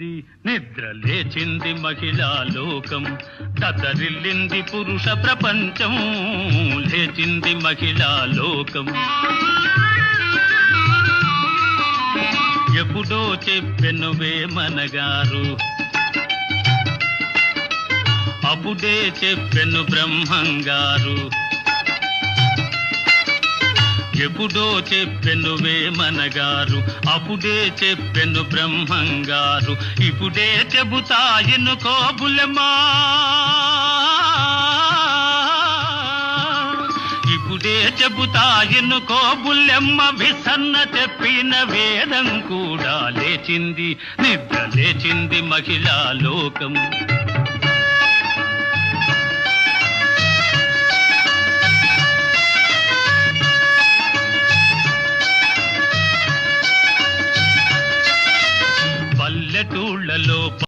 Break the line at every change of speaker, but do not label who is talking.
నిద్ర లేచింది మహిళా లోకం. దతరిల్లింది పురుష ప్రపంచం. లేచింది మహిళా లోకం. ఎప్పుడో చెప్పెనువే మనగారు అప్పుడే చెప్పెను బ్రహ్మంగారు. గారు ఎప్పుడో చెప్పెను వేమనగారు అప్పుడే చెప్పెను బ్రహ్మంగారు. ఇప్పుడే చెబుతా ఎన్నుకో బులమా ఇప్పుడే చెబుతా ఎన్నుకో బుల్లెమ్మ విసన్న చెప్పిన వేదం కూడా లేచింది నిద్ర లేచింది మహిళా లోకం పల్లెటూళ్ళలో